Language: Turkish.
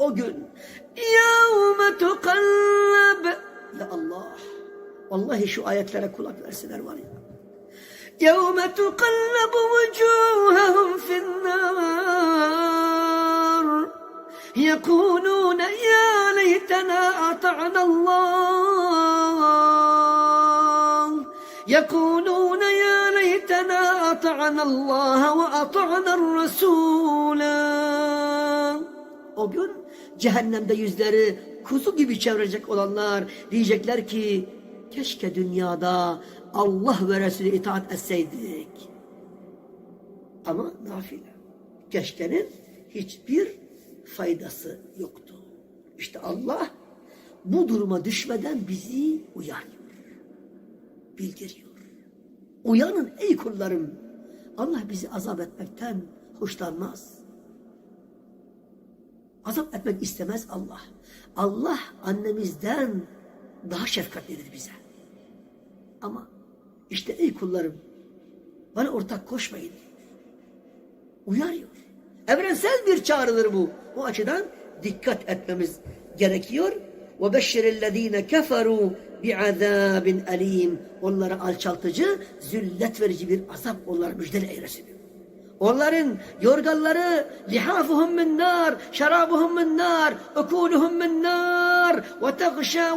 o gün. يَوْمَ تُقَلَّبْ Ya Allah. Vallahi şu ayetlere kulak versinler var ya. يَوْمَ تُقَلَّبُ وُجُوهَهُمْ فِي النَّارِ يَقُولُونَ يَا لَيْتَنَا أَطَعْنَا اللَّهِ يَقُولُونَ يَا لَيْتَنَا أَطَعْنَا اللَّهَ وَأَطَعْنَا الرَّسُولَ O gün cehennemde yüzleri kuzu gibi çevirecek olanlar diyecekler ki keşke dünyada Allah ve Resulü itaat etseydik. Ama nafile. Keşkenin hiçbir faydası yoktu. İşte Allah bu duruma düşmeden bizi uyarıyor. Bildiriyor. Uyanın ey kullarım. Allah bizi azap etmekten hoşlanmaz azap etmek istemez Allah. Allah annemizden daha şefkatlidir bize. Ama işte ey kullarım bana ortak koşmayın. Uyarıyor. Evrensel bir çağrıdır bu. Bu açıdan dikkat etmemiz gerekiyor. Ve beşşirellezine keferu bi'azabin alim. Onlara alçaltıcı, züllet verici bir azap onlara müjdele eylesin diyor. Onların yorganları lihafuhum min nar, şarabuhum min nar, ukuluhum min nar ve teğşâ